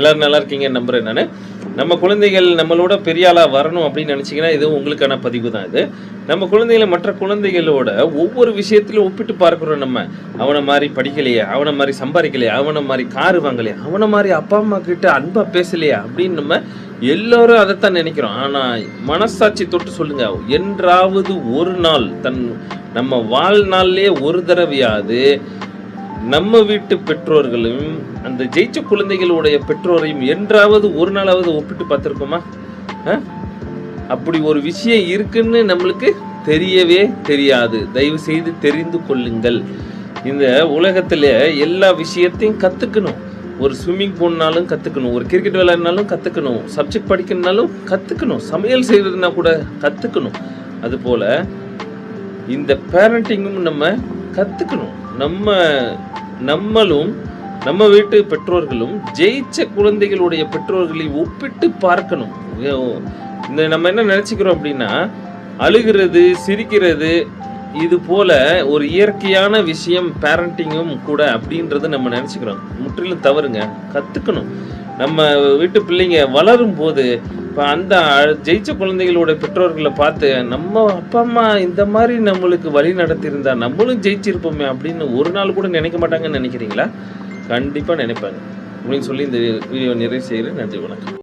எல்லாரும் நல்லா இருக்கீங்க நம்புறேன் நான். நம்ம குழந்தைகள் நம்மளோட பெரிய வரணும் அப்படின்னு நினைச்சீங்கன்னா இது உங்களுக்கான பதிவு தான் இது. நம்ம குழந்தைகளை மற்ற குழந்தைகளோட ஒவ்வொரு விஷயத்திலும் ஒப்பிட்டு பார்க்குறோம் நம்ம. அவனை மாதிரி படிக்கலையே அவனை மாதிரி சம்பாதிக்கலையே அவனை மாதிரி காரு வாங்கலையே அவனை மாதிரி அப்பா அம்மா கிட்ட அன்பா பேசலையே அப்படின்னு நம்ம எல்லோரும் அதைத்தான் நினைக்கிறோம். ஆனால் மனசாட்சி தொட்டு சொல்லுங்க. என்றாவது ஒரு நாள் தன் நம்ம வாழ்நாள்லயே ஒரு தடவையாவது நம்ம வீட்டு பெற்றோர்களும் அந்த ஜெயிச்ச குழந்தைகளுடைய பெற்றோரையும் என்றாவது ஒரு நாளாவது ஒப்பிட்டு பார்த்துருக்கோமா? அப்படி ஒரு விஷயம் இருக்குன்னு நம்மளுக்கு தெரியவே தெரியாது. தயவு செய்து தெரிந்து கொள்ளுங்கள். இந்த உலகத்தில் எல்லா விஷயத்தையும் கற்றுக்கணும் ஒரு ஸ்விம்மிங் போனாலும் கற்றுக்கணும் ஒரு கிரிக்கெட் விளையாடினாலும் கற்றுக்கணும் சப்ஜெக்ட் படிக்கணும்னாலும் கற்றுக்கணும் சமையல் செய்கிறதுனா கூட கற்றுக்கணும் அதுபோல் இந்த பேரண்டிங்கும் நம்ம கற்றுக்கணும் நம்ம நம்மளும் நம்ம வீட்டு பெற்றோர்களும் ஜெயிச்ச குழந்தைகளுடைய பெற்றோர்களை ஒப்பிட்டு பார்க்கணும். இந்த நம்ம என்ன நினச்சிக்கிறோம் அப்படின்னா அழுகிறது சிரிக்கிறது இது போல ஒரு இயற்கையான விஷயம் பேரண்டிங்கும் கூட அப்படின்றத நம்ம நினச்சிக்கிறோம். முற்றிலும் தவறுங்க. கற்றுக்கணும் நம்ம வீட்டு பிள்ளைங்க வளரும் போது இப்போ அந்த ஜெயிச்ச குழந்தைகளோட பெற்றோர்களை பார்த்து நம்ம அப்பா அம்மா இந்த மாதிரி நம்மளுக்கு வழி நடத்தியிருந்தா நம்மளும் ஜெயிச்சிருப்போமே அப்படின்னு ஒரு நாள் கூட நினைக்க மாட்டாங்கன்னு நினைக்கிறீங்களா? கண்டிப்பாக நினைப்பாங்க. அப்படின்னு சொல்லி இந்த வீடியோ நிறைவு செய்கிறேன். நன்றி வணக்கம்.